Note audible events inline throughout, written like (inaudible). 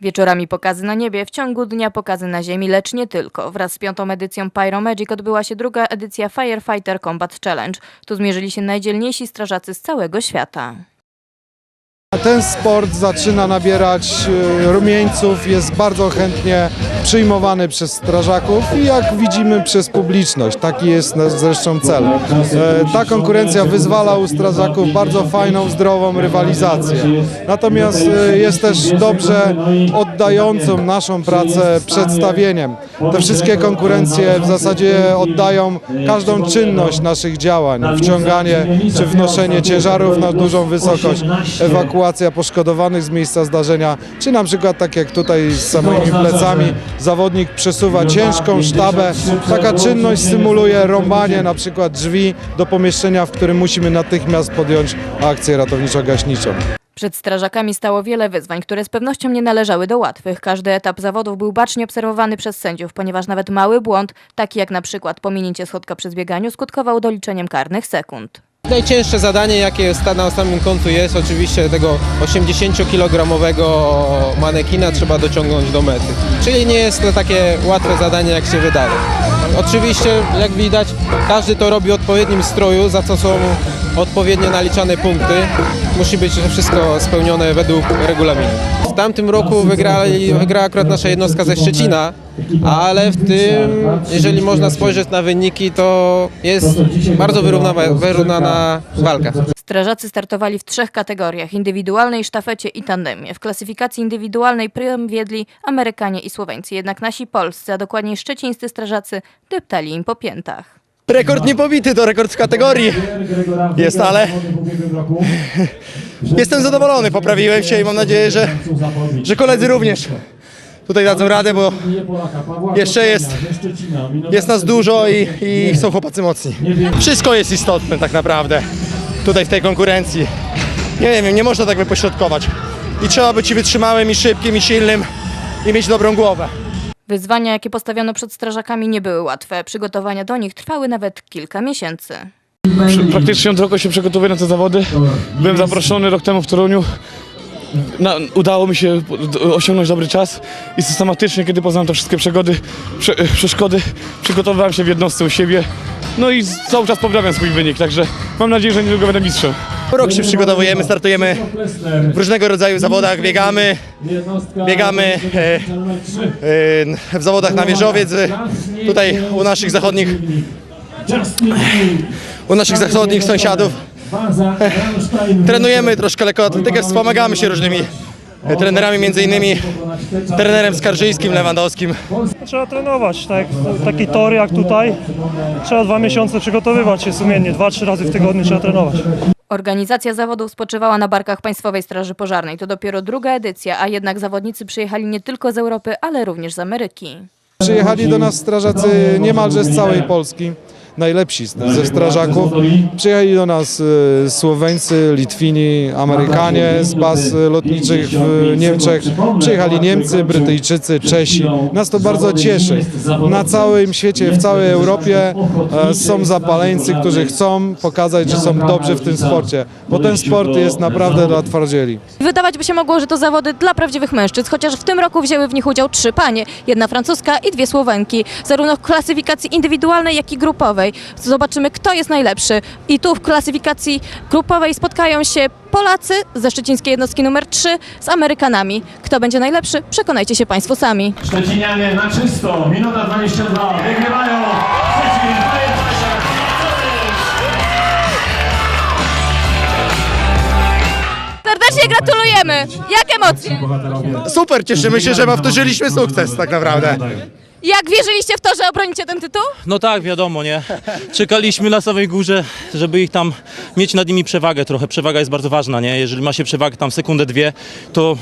Wieczorami pokazy na niebie, w ciągu dnia pokazy na ziemi, lecz nie tylko. Wraz z piątą edycją Pyro Magic odbyła się druga edycja Firefighter Combat Challenge. Tu zmierzyli się najdzielniejsi strażacy z całego świata. Ten sport zaczyna nabierać e, rumieńców, jest bardzo chętnie przyjmowany przez strażaków i jak widzimy przez publiczność. Taki jest zresztą cel. E, Ta konkurencja wyzwala u strażaków bardzo fajną, zdrową rywalizację. Natomiast e, jest też dobrze oddającą naszą pracę przedstawieniem. Te wszystkie konkurencje w zasadzie oddają każdą czynność naszych działań. Wciąganie czy wnoszenie ciężarów na dużą wysokość, ewakuacja poszkodowanych z miejsca zdarzenia, czy na przykład tak jak tutaj z samymi plecami zawodnik przesuwa ciężką sztabę. Taka czynność symuluje rąbanie na przykład drzwi do pomieszczenia, w którym musimy natychmiast podjąć akcję ratowniczo-gaśniczą. Przed strażakami stało wiele wyzwań, które z pewnością nie należały do łatwych. Każdy etap zawodów był bacznie obserwowany przez sędziów, ponieważ nawet mały błąd, taki jak na przykład pominięcie schodka przy zbieganiu, skutkował doliczeniem karnych sekund. Najcięższe zadanie, jakie na samym końcu jest oczywiście tego 80-kilogramowego manekina trzeba dociągnąć do mety. Czyli nie jest to takie łatwe zadanie, jak się wydaje. Oczywiście, jak widać, każdy to robi w odpowiednim stroju, za co są odpowiednio naliczane punkty. Musi być wszystko spełnione według regulaminu. W tamtym roku wygrała akurat nasza jednostka ze Szczecina, ale w tym, jeżeli można spojrzeć na wyniki, to jest bardzo wyrównana, wyrównana walka. Strażacy startowali w trzech kategoriach: indywidualnej, sztafecie i tandemie. W klasyfikacji indywidualnej prym wiedli Amerykanie i Słoweńcy, jednak nasi polscy, a dokładniej szczecińscy strażacy, deptali im po piętach. Rekord niepobity to rekord w kategorii jest, ale (laughs) jestem zadowolony, poprawiłem się i mam nadzieję, że, że koledzy również tutaj dadzą radę, bo jeszcze jest, jest nas dużo i, i są chłopacy mocni. Wszystko jest istotne tak naprawdę tutaj w tej konkurencji. Nie wiem, nie można tak wypośrodkować. I trzeba być i wytrzymałym, i szybkim, i silnym, i mieć dobrą głowę. Wyzwania, jakie postawiono przed strażakami, nie były łatwe. Przygotowania do nich trwały nawet kilka miesięcy. Praktycznie od roku się przygotowuję na te zawody. Byłem zaproszony rok temu w Toruniu. Na, udało mi się osiągnąć dobry czas i systematycznie, kiedy poznałem te wszystkie przegody, prze, przeszkody, przygotowywałem się w jednostce u siebie. No i cały czas poprawiam swój wynik, także mam nadzieję, że niedługo będę mistrzem. Rok się przygotowujemy, startujemy w różnego rodzaju zawodach, biegamy, biegamy e, e, w zawodach na wieżowiec. e, Tutaj u naszych zachodnich, u naszych zachodnich sąsiadów trenujemy troszkę lekkoatletykę, wspomagamy się różnymi trenerami, między innymi trenerem Skarżyńskim, Lewandowskim. Trzeba trenować, tak? Taki tor jak tutaj. Trzeba dwa miesiące przygotowywać się sumiennie, dwa, trzy razy w tygodniu trzeba trenować. Organizacja zawodów spoczywała na barkach Państwowej Straży Pożarnej. To dopiero druga edycja, a jednak zawodnicy przyjechali nie tylko z Europy, ale również z Ameryki. Przyjechali do nas strażacy niemalże z całej Polski. Najlepsi ze strażaków. Przyjechali do nas e, Słoweńcy, Litwini, Amerykanie z baz lotniczych w Niemczech. Przyjechali Niemcy, Brytyjczycy, Czesi. Nas to bardzo cieszy. Na całym świecie, w całej Europie e, są zapaleńcy, którzy chcą pokazać, że są dobrzy w tym sporcie, bo ten sport jest naprawdę dla twardzieli. Wydawać by się mogło, że to zawody dla prawdziwych mężczyzn, chociaż w tym roku wzięły w nich udział trzy panie, jedna francuska i dwie Słowenki, zarówno w klasyfikacji indywidualnej, jak i grupowej. Zobaczymy, kto jest najlepszy. I tu w klasyfikacji grupowej spotkają się Polacy ze szczecińskiej jednostki numer 3 z Amerykanami. Kto będzie najlepszy, przekonajcie się Państwo sami. Szczecinianie na czysto, minuta 22, wygrywają Szczecin Serdecznie gratulujemy! Jak emocje? Super, cieszymy się, że powtórzyliśmy sukces tak naprawdę. Jak wierzyliście w to, że obronicie ten tytuł? No tak, wiadomo, nie? Czekaliśmy na samej górze, żeby ich tam mieć nad nimi przewagę trochę. Przewaga jest bardzo ważna, nie? Jeżeli ma się przewagę tam sekundę, dwie, to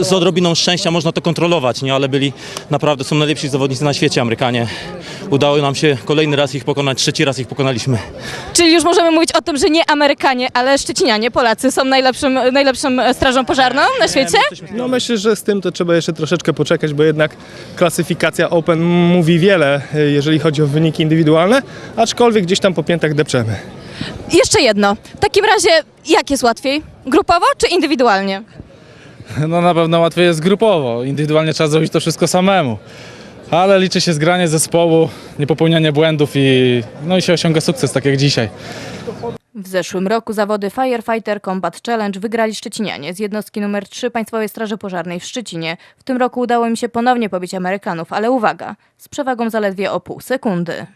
z odrobiną szczęścia można to kontrolować, nie? Ale byli naprawdę, są najlepsi zawodnicy na świecie, Amerykanie. Udało nam się kolejny raz ich pokonać, trzeci raz ich pokonaliśmy. Czyli już możemy mówić o tym, że nie Amerykanie, ale Szczecinianie, Polacy są najlepszym, najlepszą e, strażą pożarną na świecie? No myślę, że z tym to trzeba jeszcze troszeczkę poczekać, bo jednak klasyfikacja Open mówi wiele, y, jeżeli chodzi o wyniki indywidualne, aczkolwiek gdzieś tam po piętach depczemy. Jeszcze jedno. W takim razie, jak jest łatwiej? Grupowo czy indywidualnie? No na pewno łatwiej jest grupowo, indywidualnie trzeba zrobić to wszystko samemu. Ale liczy się zgranie zespołu, niepopełnianie błędów i, no i się osiąga sukces, tak jak dzisiaj. W zeszłym roku zawody Firefighter Combat Challenge wygrali Szczecinianie z jednostki numer 3 Państwowej Straży Pożarnej w Szczecinie. W tym roku udało im się ponownie pobić Amerykanów, ale uwaga, z przewagą zaledwie o pół sekundy.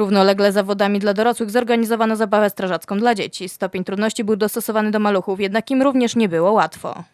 Równolegle z zawodami dla dorosłych zorganizowano zabawę strażacką dla dzieci. Stopień trudności był dostosowany do maluchów, jednak im również nie było łatwo.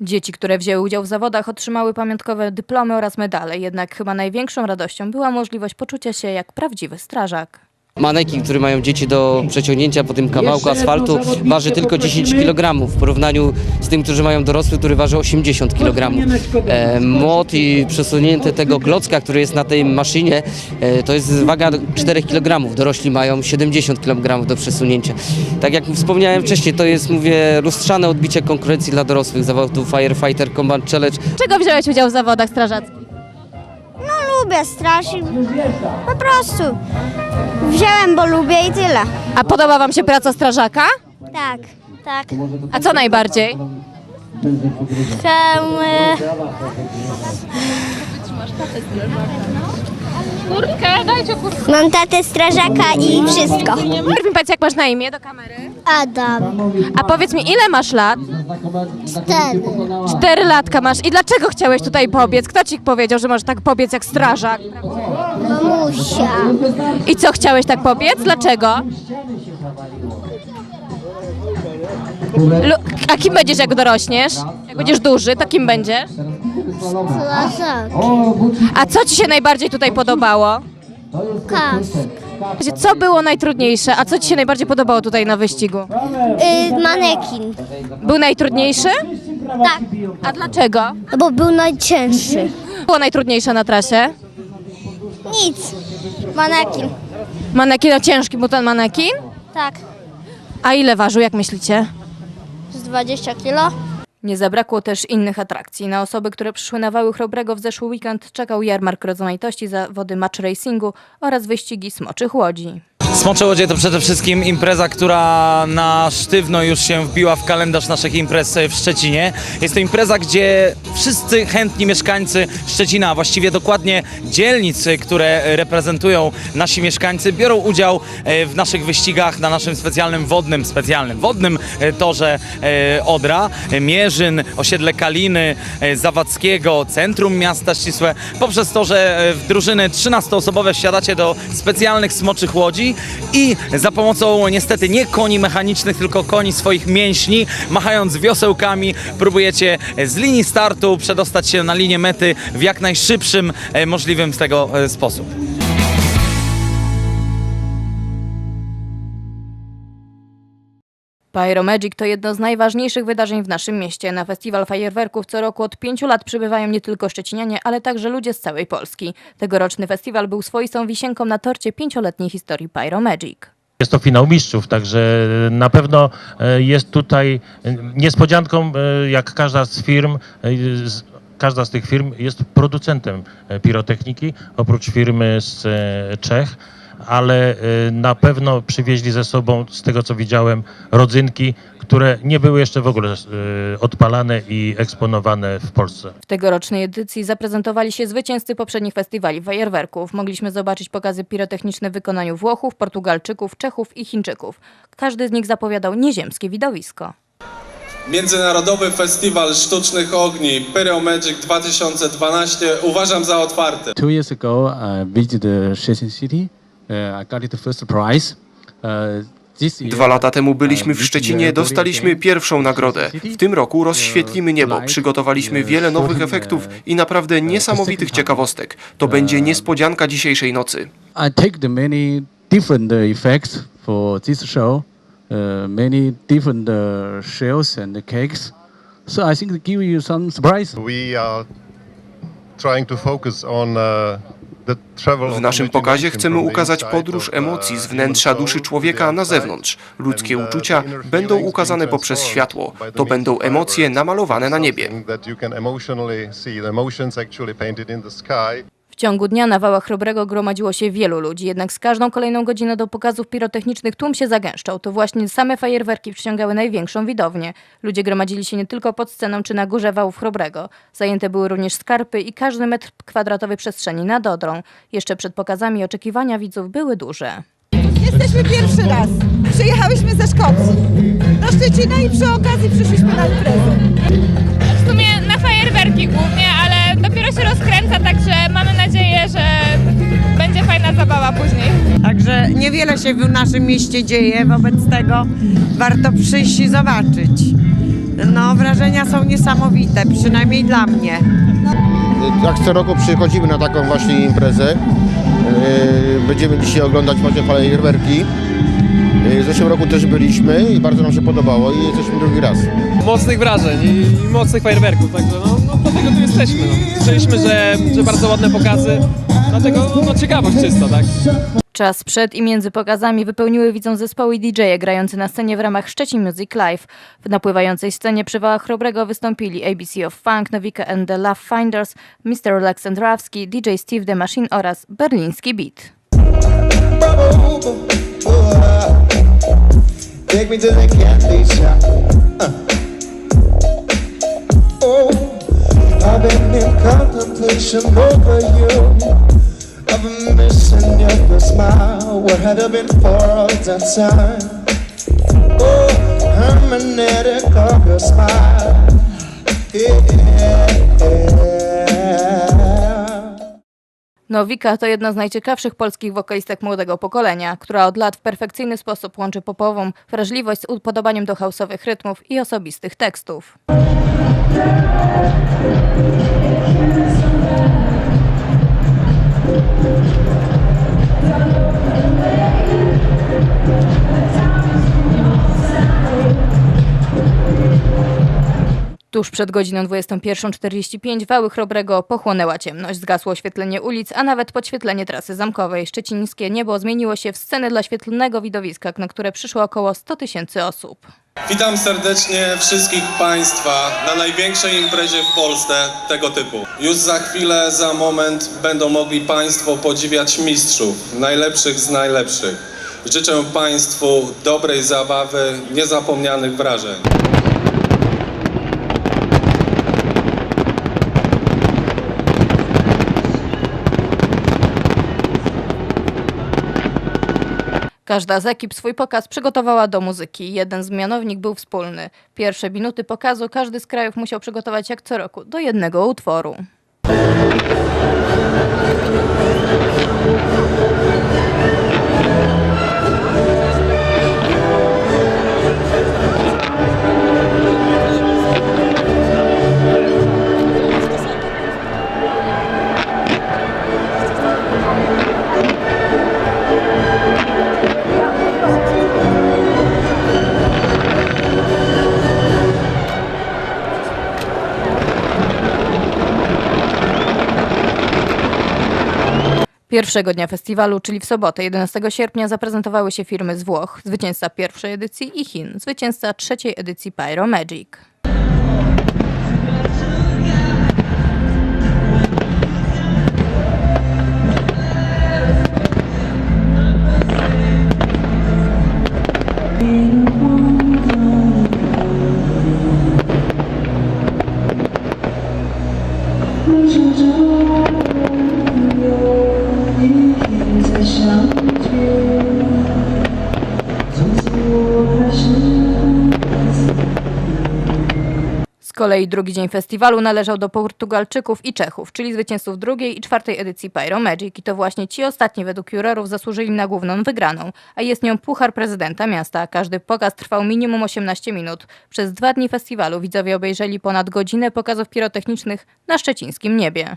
Dzieci, które wzięły udział w zawodach, otrzymały pamiątkowe dyplomy oraz medale, jednak chyba największą radością była możliwość poczucia się jak prawdziwy strażak. Manekin, które mają dzieci do przeciągnięcia po tym kawałku asfaltu waży tylko 10 kg w porównaniu z tym, którzy mają dorosły, który waży 80 kg. E, młot i przesunięte tego klocka, który jest na tej maszynie, e, to jest waga 4 kg. Dorośli mają 70 kg do przesunięcia. Tak jak wspomniałem wcześniej, to jest, mówię, lustrzane odbicie konkurencji dla dorosłych zawodów Firefighter Combat Challenge. Czego wziąłeś udział w zawodach strażackich? Lubię straż i po prostu wziąłem, bo lubię i tyle. A podoba Wam się praca strażaka? Tak, tak. A co najbardziej? Chcę... e, Mam tatę strażaka i wszystko. Najpierw mi powiedz, jak masz na imię do kamery. Adam. A powiedz mi, ile masz lat? Cztery. Cztery latka masz. I dlaczego chciałeś tutaj pobiec? Kto ci powiedział, że możesz tak pobiec jak strażak? Mamusia. I co, chciałeś tak pobiec? Dlaczego? Lu- A kim będziesz, jak dorośniesz? Jak będziesz duży, to kim będziesz? Strażak. A co ci się najbardziej tutaj podobało? Kask. Co było najtrudniejsze, a co ci się najbardziej podobało tutaj na wyścigu? Y, manekin. Był najtrudniejszy? Tak, A dlaczego? bo był najcięższy. Było najtrudniejsze na trasie? Nic. Manekin. Manekin, a ciężki był ten manekin? Tak. A ile ważył, jak myślicie? Z 20 kilo. Nie zabrakło też innych atrakcji. Na osoby, które przyszły na Wały Chrobrego w zeszły weekend czekał jarmark rozmaitości, zawody match racingu oraz wyścigi smoczych łodzi. Smocze Łodzie to przede wszystkim impreza, która na sztywno już się wbiła w kalendarz naszych imprez w Szczecinie. Jest to impreza, gdzie wszyscy chętni mieszkańcy Szczecina, a właściwie dokładnie dzielnic, które reprezentują nasi mieszkańcy, biorą udział e, w naszych wyścigach na naszym specjalnym wodnym, specjalnym wodnym e, torze e, Odra, e, Mierzyn, osiedle Kaliny, e, Zawadzkiego, centrum miasta ścisłe, poprzez to, że e, w drużyny 13-osobowe wsiadacie do specjalnych smoczych łodzi i za pomocą niestety nie koni mechanicznych, tylko koni swoich mięśni, machając wiosełkami, próbujecie z linii startu przedostać się na linię mety w jak najszybszym e, możliwym z tego e, sposób. Pyromagic to jedno z najważniejszych wydarzeń w naszym mieście. Na festiwal fajerwerków co roku od pięciu lat przybywają nie tylko szczecinianie, ale także ludzie z całej Polski. Tegoroczny festiwal był swoistą wisienką na torcie pięcioletniej historii Pyromagic. Jest to finał mistrzów, także na pewno e, jest tutaj e, niespodzianką, e, jak każda z firm, każda z tych firm jest producentem pirotechniki, oprócz firmy z Czech, ale e, na pewno przywieźli ze sobą, z tego co widziałem, rodzynki, które nie były jeszcze w ogóle e, odpalane i eksponowane w Polsce. W tegorocznej edycji zaprezentowali się zwycięzcy poprzednich festiwali fajerwerków. Mogliśmy zobaczyć pokazy pirotechniczne w wykonaniu Włochów, Portugalczyków, Czechów i Chińczyków. Każdy z nich zapowiadał nieziemskie widowisko. Międzynarodowy Festiwal Sztucznych Ogni Pyro Magic 2012 uważam za otwarty. Two years ago, I visited Shenzhen City. This year, Dwa lata temu byliśmy uh, w this Szczecinie, dostaliśmy pierwszą nagrodę. W tym roku rozświetlimy niebo, przygotowaliśmy wiele nowych efektów i naprawdę niesamowitych ciekawostek. To będzie niespodzianka dzisiejszej nocy. I take the many different uh, effects for this show, many different uh, shells and cakes. So I think it give you some surprise. We are trying to focus on uh, W naszym pokazie chcemy ukazać podróż emocji uh, z wnętrza human duszy człowieka na zewnątrz. Ludzkie uh, uczucia będą ukazane poprzez światło. To będą emocje namalowane na niebie. Ciągu dnia na wałach Chrobrego gromadziło się wielu ludzi, jednak z każdą kolejną godziną do pokazów pirotechnicznych tłum się zagęszczał. To właśnie same fajerwerki przyciągały największą widownię. Ludzie gromadzili się nie tylko pod sceną czy na górze wałów Chrobrego. Zajęte były również skarpy i każdy metr kwadratowej przestrzeni nad Odrą. Jeszcze przed pokazami oczekiwania widzów były duże. Jesteśmy pierwszy raz. Przyjechałyśmy ze Szkocji do Szczecina i przy okazji przyszliśmy na imprezę. W sumie na fajerwerki głównie, się rozkręca, także mamy nadzieję, że będzie fajna zabawa później. Także niewiele się w naszym mieście dzieje, wobec tego warto przyjść i zobaczyć. No, wrażenia są niesamowite, przynajmniej dla mnie. Jak co roku przychodzimy na taką właśnie imprezę. Yy, Będziemy dzisiaj oglądać właśnie fajerwerki. Yy, W zeszłym roku też byliśmy i bardzo nam się podobało i jesteśmy drugi raz. Mocnych wrażeń i, i mocnych fajerwerków, także no, no dlatego tu jesteśmy. No. Słyszeliśmy, że, że bardzo ładne pokazy, dlatego no, ciekawość czysta, tak? Czas przed i między pokazami wypełniły widzą zespoły DJ-e grający na scenie w ramach Szczecin Music Live. W napływającej scenie przy wałach Chrobrego wystąpili ABC of Funk, Nowika and the Love Finders, Mr. Aleksandrowski, DJ Steve The Machine oraz Berliński Beat. Take me to the candy shop. Uh. Oh, I've been in contemplation over you. I've been missing your smile. What had I been for all that time? Oh, hermeneutic of your smile. Nowika to jedna z najciekawszych polskich wokalistek młodego pokolenia, która od lat w perfekcyjny sposób łączy popową wrażliwość z upodobaniem do hausowych rytmów i osobistych tekstów. Tuż przed godziną 21.45 wały Chrobrego pochłonęła ciemność. Zgasło oświetlenie ulic, a nawet podświetlenie trasy zamkowej. Szczecińskie niebo zmieniło się w scenę dla świetlnego widowiska, na które przyszło około 100 tysięcy osób. Witam serdecznie wszystkich Państwa na największej imprezie w Polsce tego typu. Już za chwilę, za moment będą mogli Państwo podziwiać mistrzów, najlepszych z najlepszych. Życzę Państwu dobrej zabawy, niezapomnianych wrażeń. Każda z ekip swój pokaz przygotowała do muzyki. Jeden z mianownik był wspólny. Pierwsze minuty pokazu każdy z krajów musiał przygotować jak co roku do jednego utworu. Pierwszego dnia festiwalu, czyli w sobotę 11 sierpnia, zaprezentowały się firmy z Włoch, zwycięzca pierwszej edycji i Chin, zwycięzca trzeciej edycji Pyro Magic. Kolei drugi dzień festiwalu należał do Portugalczyków i Czechów, czyli zwycięzców drugiej i czwartej edycji Pyro Magic. I to właśnie ci ostatni według jurorów zasłużyli na główną wygraną, a jest nią Puchar Prezydenta Miasta. Każdy pokaz trwał minimum 18 minut. Przez dwa dni festiwalu widzowie obejrzeli ponad godzinę pokazów pirotechnicznych na szczecińskim niebie.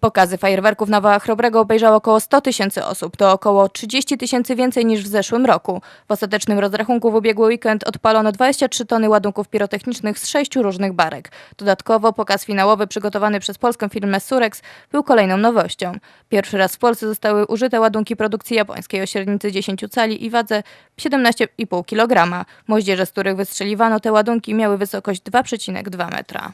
Pokazy fajerwerków na Wałach Chrobrego obejrzało około 100 tysięcy osób. To około 30 tysięcy więcej niż w zeszłym roku. W ostatecznym rozrachunku w ubiegły weekend odpalono 23 tony ładunków pirotechnicznych z sześciu różnych barek. Dodatkowo pokaz finałowy przygotowany przez polską firmę Surex był kolejną nowością. Pierwszy raz w Polsce zostały użyte ładunki produkcji japońskiej o średnicy 10 cali i wadze 17,5 kg. Moździerze, z których wystrzeliwano te ładunki miały wysokość 2,2 metra.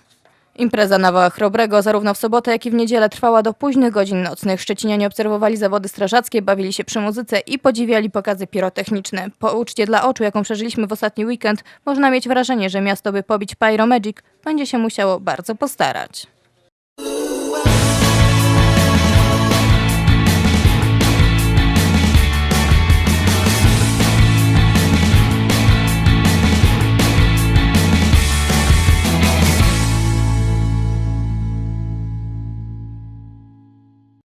Impreza na Wałach Chrobrego zarówno w sobotę, jak i w niedzielę trwała do późnych godzin nocnych. Szczecinianie obserwowali zawody strażackie, bawili się przy muzyce i podziwiali pokazy pirotechniczne. Po uczcie dla oczu, jaką przeżyliśmy w ostatni weekend, można mieć wrażenie, że miasto, by pobić Pyro Magic, będzie się musiało bardzo postarać.